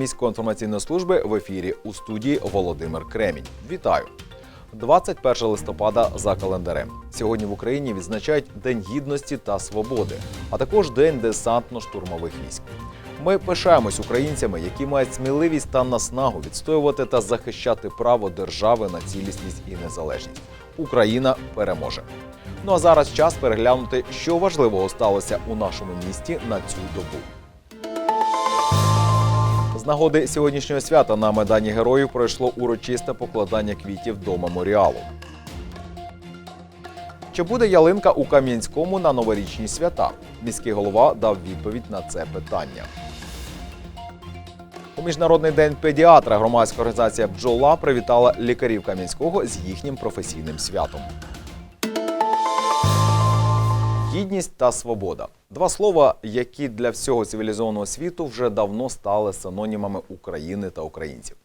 Міської інформаційної служби в ефірі у студії Володимир Кремінь. Вітаю! 21 листопада за календарем. Сьогодні в Україні відзначають День гідності та свободи, а також День десантно-штурмових військ. Ми пишаємось українцями, які мають сміливість та наснагу відстоювати та захищати право держави на цілісність і незалежність. Україна переможе. Ну а зараз час переглянути, що важливого сталося у нашому місті на цю добу. З нагоди сьогоднішнього свята на Майдані Героїв пройшло урочисте покладання квітів до меморіалу. Чи буде ялинка у Кам'янському на новорічні свята? Міський голова дав відповідь на це питання. У міжнародний день педіатра громадська організація Бджола привітала лікарів Кам'янського з їхнім професійним святом. Гідність та свобода два слова, які для всього цивілізованого світу вже давно стали синонімами України та українців.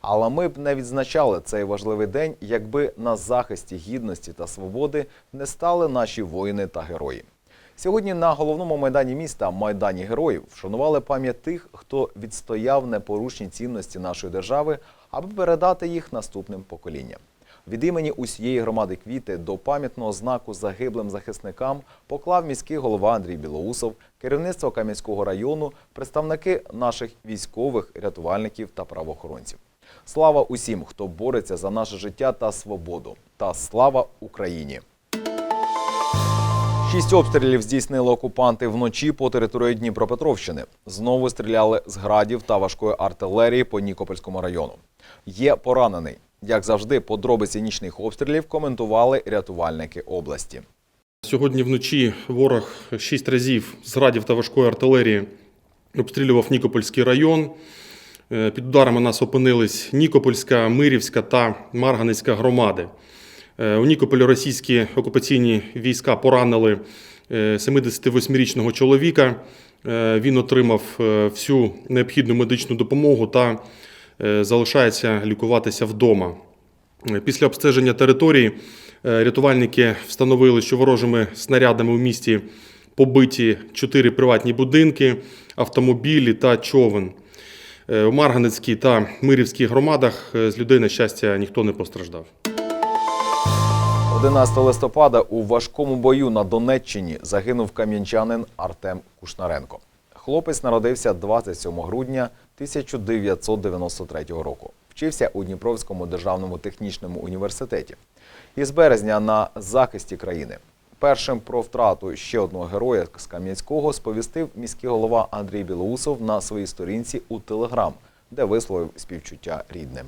Але ми б не відзначали цей важливий день, якби на захисті гідності та свободи не стали наші воїни та герої. Сьогодні на головному майдані міста Майдані Героїв вшанували пам'ять тих, хто відстояв непорушні цінності нашої держави, аби передати їх наступним поколінням. Від імені усієї громади квіти до пам'ятного знаку загиблим захисникам поклав міський голова Андрій Білоусов, керівництво Кам'янського району, представники наших військових, рятувальників та правоохоронців. Слава усім, хто бореться за наше життя та свободу. Та слава Україні! Шість обстрілів здійснили окупанти вночі по території Дніпропетровщини. Знову стріляли з градів та важкої артилерії по Нікопольському району. Є поранений. Як завжди, подробиці нічних обстрілів коментували рятувальники області. Сьогодні вночі ворог шість разів з градів та важкої артилерії обстрілював Нікопольський район. Е, Під ударами нас опинились Нікопольська, Мирівська та Марганецька громади. Е, У Нікополі російські окупаційні війська поранили е, 78-річного чоловіка. Е, Він отримав е, всю необхідну медичну допомогу та е, залишається лікуватися вдома. Е, Після обстеження території е, рятувальники встановили, що ворожими снарядами у місті побиті чотири приватні будинки, автомобілі та човен. Е, У Марганецькій та Мирівській громадах е, з людей, на щастя, ніхто не постраждав. 11 листопада у важкому бою на Донеччині загинув кам'янчанин Артем Кушнаренко. Хлопець народився 27 грудня 1993 року. Вчився у Дніпровському державному технічному університеті. Із березня на захисті країни. Першим про втрату ще одного героя з Кам'янського сповістив міський голова Андрій Білоусов на своїй сторінці у Телеграм, де висловив співчуття рідним.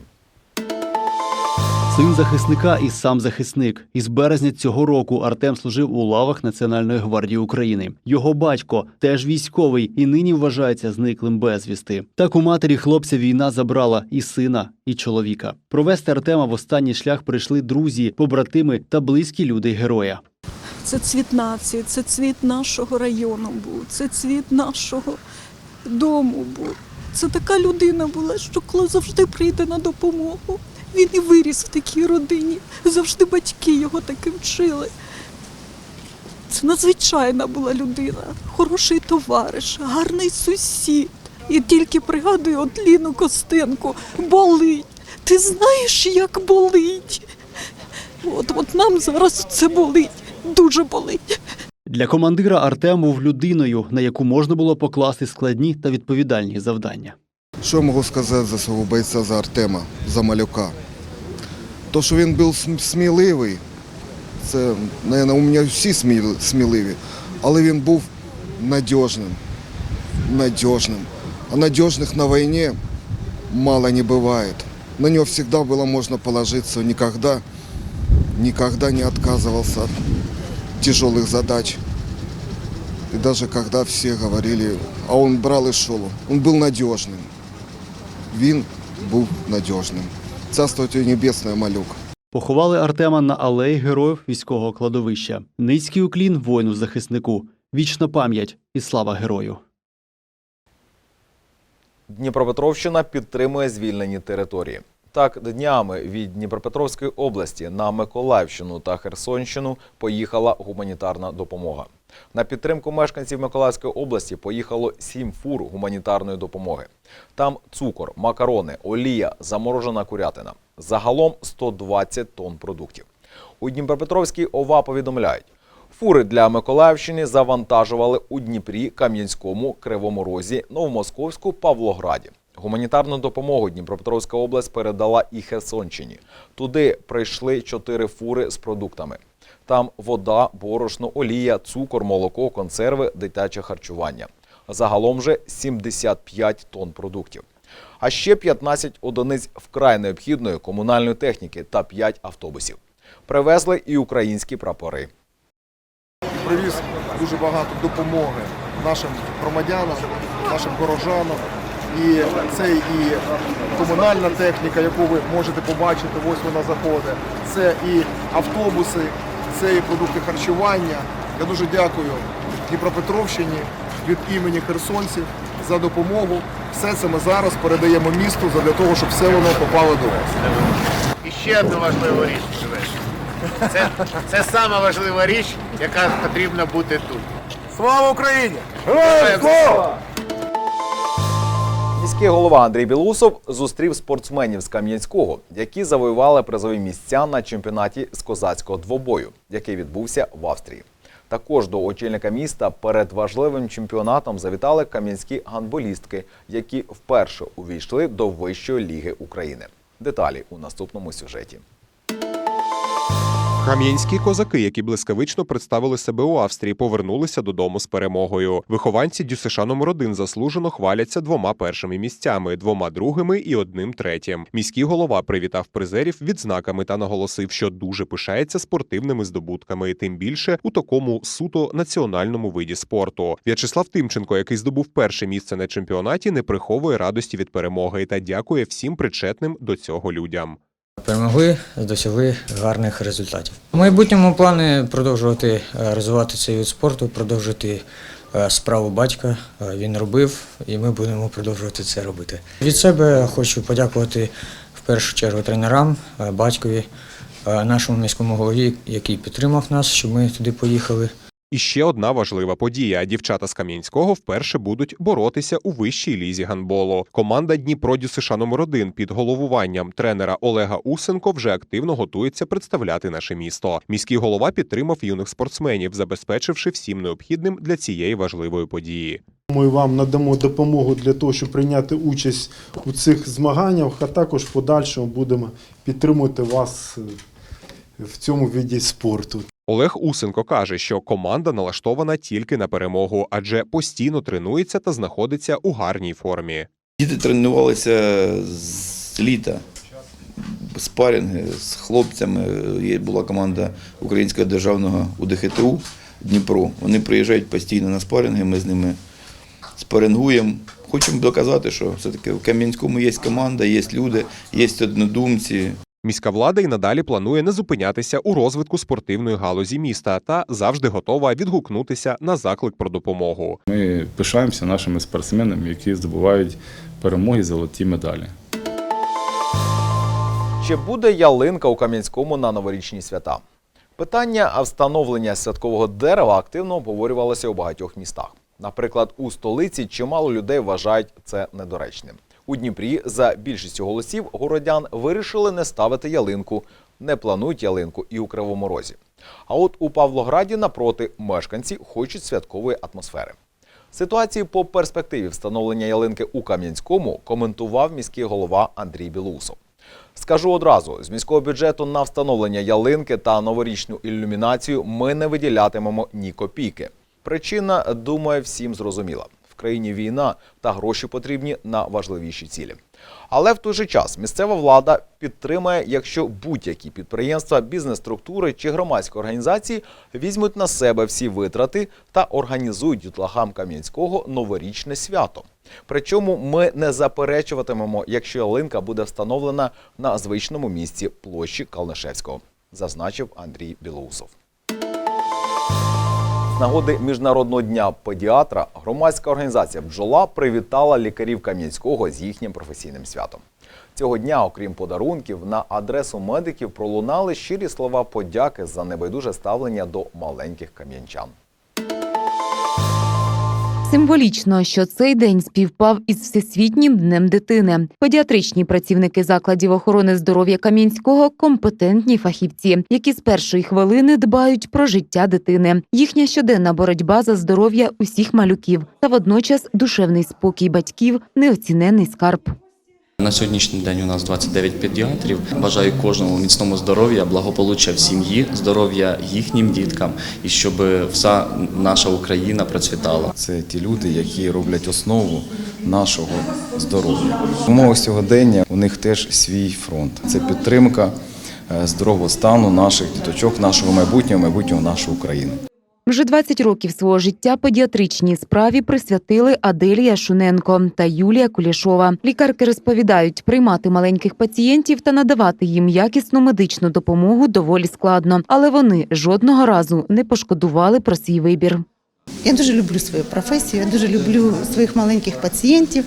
Син захисника і сам захисник. Із березня цього року Артем служив у лавах Національної гвардії України. Його батько теж військовий і нині вважається зниклим безвісти. Так у матері хлопця війна забрала і сина, і чоловіка. Провести Артема в останній шлях прийшли друзі, побратими та близькі люди героя. Це цвіт нації, це цвіт нашого району був, це цвіт нашого дому був. Це така людина була, що завжди прийде на допомогу. Він і виріс в такій родині. Завжди батьки його таким вчили. Це надзвичайна була людина, хороший товариш, гарний сусід. І тільки пригадую от Ліну Костенко, болить. Ти знаєш, як болить? От, от нам зараз це болить, дуже болить. Для командира Артем був людиною, на яку можна було покласти складні та відповідальні завдання. Що можу сказати за свого бойця за Артема, за малюка? То, що він був см- сміливий, це, мабуть, у мене всі сміли- сміливі, але він був надіжним. Надіжним. А надіжних на війні мало не буває. На нього завжди було можна положитися, ніколи, ніколи не відказувався від тяжелых задач. И даже когда все говорили, а он брал и шел, он был надежным. Він був надіжним. Царство тебе небесне, малюк. Поховали Артема на алеї героїв військового кладовища. Низький уклін воїну захиснику. Вічна пам'ять і слава герою. Дніпропетровщина підтримує звільнені території. Так, днями від Дніпропетровської області на Миколаївщину та Херсонщину поїхала гуманітарна допомога. На підтримку мешканців Миколаївської області поїхало сім фур гуманітарної допомоги. Там цукор, макарони, олія, заморожена курятина. Загалом 120 тонн продуктів. У Дніпропетровській ОВА повідомляють, фури для Миколаївщини завантажували у Дніпрі, Кам'янському, Кривому Розі, Новомосковську, Павлограді. Гуманітарну допомогу Дніпропетровська область передала і Херсонщині. Туди прийшли чотири фури з продуктами. Там вода, борошно, олія, цукор, молоко, консерви, дитяче харчування. Загалом же 75 тонн продуктів. А ще 15 одиниць вкрай необхідної комунальної техніки та 5 автобусів. Привезли і українські прапори. Привіз дуже багато допомоги нашим громадянам, нашим горожанам. І це і комунальна техніка, яку ви можете побачити, ось вона заходить. Це і автобуси, це і продукти харчування. Я дуже дякую Дніпропетровщині від імені херсонців за допомогу. Все це ми зараз передаємо місту для того, щоб все воно попало до вас. І ще одну важливу річ живеш. Це, це сама важлива річ, яка потрібна бути тут. Слава Україні! Героям слава! Міський голова Андрій Білусов зустрів спортсменів з Кам'янського, які завоювали призові місця на чемпіонаті з козацького двобою, який відбувся в Австрії. Також до очільника міста перед важливим чемпіонатом завітали кам'янські гандболістки, які вперше увійшли до Вищої ліги України. Деталі у наступному сюжеті. Кам'янські козаки, які блискавично представили себе у Австрії, повернулися додому з перемогою. Вихованці ДЮСШ номер 1 заслужено хваляться двома першими місцями, двома другими і одним третім. Міський голова привітав призерів відзнаками та наголосив, що дуже пишається спортивними здобутками, тим більше у такому суто національному виді спорту. В'ячеслав Тимченко, який здобув перше місце на чемпіонаті, не приховує радості від перемоги та дякує всім причетним до цього людям. Перемогли, досягли гарних результатів. У майбутньому плани продовжувати е, розвивати цей вид спорту, продовжити е, справу батька. Е, Він робив, і ми будемо продовжувати це робити. Від себе хочу подякувати в першу чергу тренерам, батькові, нашому міському голові, який підтримав нас, щоб ми туди поїхали. І ще одна важлива подія: дівчата з Кам'янського вперше будуть боротися у вищій лізі гандболу. Команда Дніпро ДЮСШ номер 1 під головуванням тренера Олега Усенко вже активно готується представляти наше місто. Міський голова підтримав юних спортсменів, забезпечивши всім необхідним для цієї важливої події. Ми вам надамо допомогу для того, щоб прийняти участь у цих змаганнях, а також в подальшому будемо підтримувати вас е, в цьому виді спорту. Олег Усенко каже, що команда налаштована тільки на перемогу, адже постійно тренується та знаходиться у гарній формі. Діти тренувалися з літа. Спарінги з хлопцями. Є була команда Українського державного УДХТУ Дніпро. Вони приїжджають постійно на спарінги, ми з ними спарингуємо. Хочемо доказати, що все-таки в Кам'янському є команда, є люди, є однодумці. Міська влада і надалі планує не зупинятися у розвитку спортивної галузі міста та завжди готова відгукнутися на заклик про допомогу. Ми пишаємося нашими спортсменами, які здобувають перемоги, золоті медалі. Чи буде ялинка у Кам'янському на новорічні свята? Питання встановлення святкового дерева активно обговорювалося у багатьох містах. Наприклад, у столиці чимало людей вважають це недоречним. У Дніпрі за більшістю голосів городян вирішили не ставити ялинку, не планують ялинку і у Кривому Розі. А от у Павлограді, напроти, мешканці хочуть святкової атмосфери. Ситуацію по перспективі встановлення ялинки у Кам'янському коментував міський голова Андрій Білусов. Скажу одразу: з міського бюджету на встановлення ялинки та новорічну ілюмінацію ми не виділятимемо ні копійки. Причина, думаю, всім зрозуміла. Країні війна та гроші потрібні на важливіші цілі. Але в той же час місцева влада підтримає, якщо будь-які підприємства, бізнес-структури чи громадські організації візьмуть на себе всі витрати та організують дітлахам Кам'янського новорічне свято. Причому ми не заперечуватимемо, якщо ялинка буде встановлена на звичному місці площі Калнишевського, зазначив Андрій Білоусов. З нагоди Міжнародного дня педіатра громадська організація Бджола привітала лікарів Кам'янського з їхнім професійним святом. Цього дня, окрім подарунків, на адресу медиків пролунали щирі слова подяки за небайдуже ставлення до маленьких кам'янчан. Символічно, що цей день співпав із Всесвітнім днем дитини. Педіатричні працівники закладів охорони здоров'я Кам'янського компетентні фахівці, які з першої хвилини дбають про життя дитини. Їхня щоденна боротьба за здоров'я усіх малюків та водночас душевний спокій батьків неоцінений скарб. На сьогоднішній день у нас 29 педіатрів. Бажаю кожному міцному здоров'я, благополуччя в сім'ї, здоров'я їхнім діткам і щоб вся наша Україна процвітала. Це ті люди, які роблять основу нашого здоров'я. В умовах сьогодення у них теж свій фронт. Це підтримка е, здорового стану наших діточок, нашого майбутнього, майбутнього нашої України. Вже 20 років свого життя педіатричній справі присвятили Аделія Шуненко та Юлія Кулішова. Лікарки розповідають, приймати маленьких пацієнтів та надавати їм якісну медичну допомогу доволі складно, але вони жодного разу не пошкодували про свій вибір. Я дуже люблю свою професію, я дуже люблю своїх маленьких пацієнтів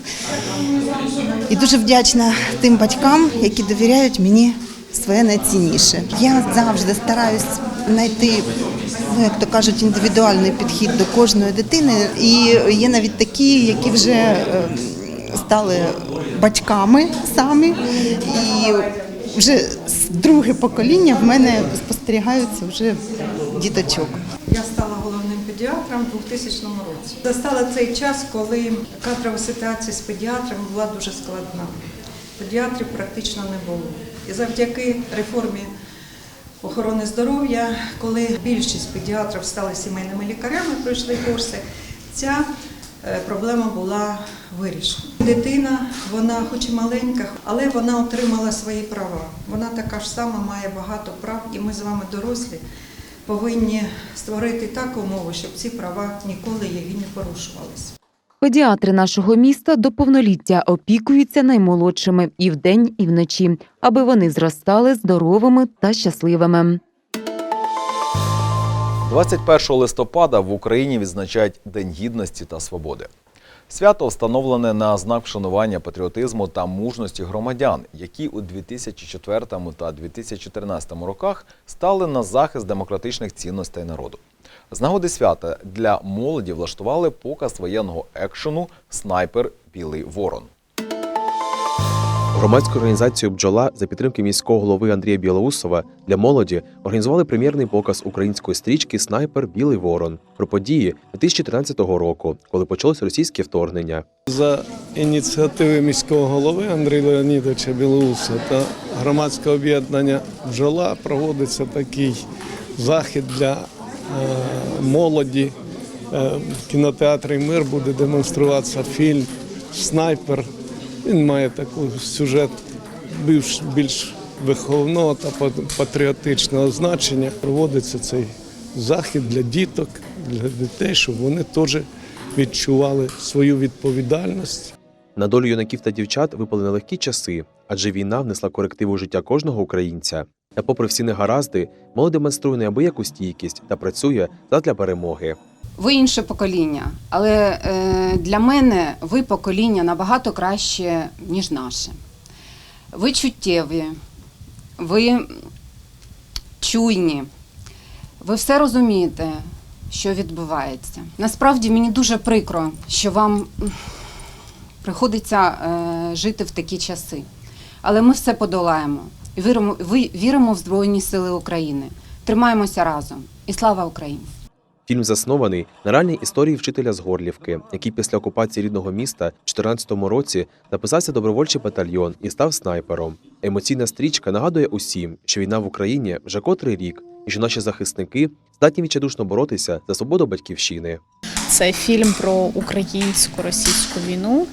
і дуже вдячна тим батькам, які довіряють мені своє найцінніше. Я завжди стараюсь знайти, ну як то кажуть, індивідуальний підхід до кожної дитини. І є навіть такі, які вже е, стали батьками самі, і вже друге покоління в мене спостерігаються вже діточок. Я стала головним педіатром у 2000 році. Застала цей час, коли кадрова ситуація з педіатрами була дуже складна. Педіатрів практично не було. І завдяки реформі охорони здоров'я, коли більшість педіатрів стали сімейними лікарями, пройшли курси, ця е, проблема була вирішена. Дитина, вона хоч і маленька, але вона отримала свої права. Вона така ж сама має багато прав, і ми з вами дорослі повинні створити таку умову, щоб ці права ніколи її не порушувалися. Педіатри нашого міста до повноліття опікуються наймолодшими і вдень, і вночі, аби вони зростали здоровими та щасливими. 21 листопада в Україні відзначають День гідності та свободи. Свято встановлене на знак вшанування патріотизму та мужності громадян, які у 2004 та 2014 роках стали на захист демократичних цінностей народу. З нагоди свята для молоді влаштували показ воєнного екшену Снайпер Білий Ворон. Громадську організацію Бджола за підтримки міського голови Андрія Білоусова для молоді організували прем'єрний показ української стрічки Снайпер Білий Ворон про події 2013 року, коли почалось російське вторгнення. За ініціативи міського голови Андрія Леонідовича Білоуса та громадського об'єднання «Бджола» проводиться такий захід для молоді. Е, в кінотеатрі Мир буде демонструватися фільм Снайпер. Він має такий сюжет більш, більш виховного та пат- патріотичного значення. Проводиться цей захід для діток, для дітей, щоб вони теж відчували свою відповідальність. На долю юнаків та дівчат випали нелегкі часи, адже війна внесла корективи у життя кожного українця. Та, попри всі негаразди, молодь демонструє неабияку стійкість та працює задля перемоги. Ви інше покоління, але е, для мене ви покоління набагато краще, ніж наше. Ви чуттєві, ви чуйні, ви все розумієте, що відбувається. Насправді мені дуже прикро, що вам приходиться е, жити в такі часи. Але ми все подолаємо. Віримо, ви, віримо в Збройні Сили України. Тримаємося разом. І слава Україні! Фільм заснований на реальній історії вчителя з Горлівки, який після окупації рідного міста в 2014 році записався добровольчий батальйон і став снайпером. Емоційна стрічка нагадує усім, що війна в Україні вже котрий рік, і що наші захисники здатні відчайдушно боротися за свободу батьківщини. Це фільм про українсько-російську війну.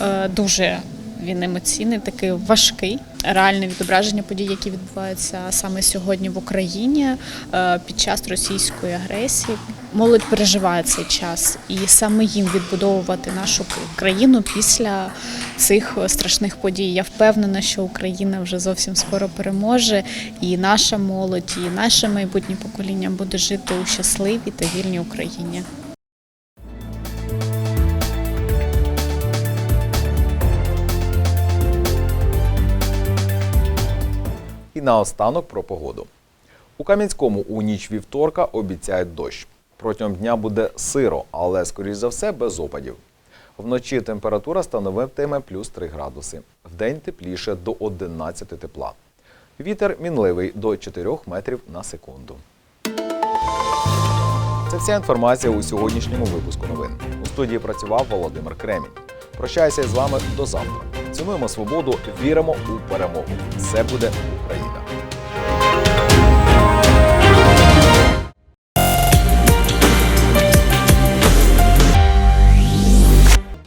Е, Дуже він емоційний, такий важкий, реальне відображення подій, які відбуваються саме сьогодні в Україні е, під час російської агресії. Молодь переживає цей час, і саме їм відбудовувати нашу країну після цих страшних подій. Я впевнена, що Україна вже зовсім скоро переможе, і наша молодь, і наше майбутнє покоління буде жити у щасливій та вільній Україні. Наостанок про погоду. У Кам'янському у ніч вівторка обіцяють дощ. Протягом дня буде сиро, але, скоріш за все, без опадів. Вночі температура становитиме плюс 3 градуси. Вдень тепліше до 11 тепла. Вітер мінливий до 4 метрів на секунду. Це вся інформація у сьогоднішньому випуску новин. У студії працював Володимир Кремінь. Прощаюся з вами до завтра. Цінуємо свободу, віримо у перемогу. Все буде Україна!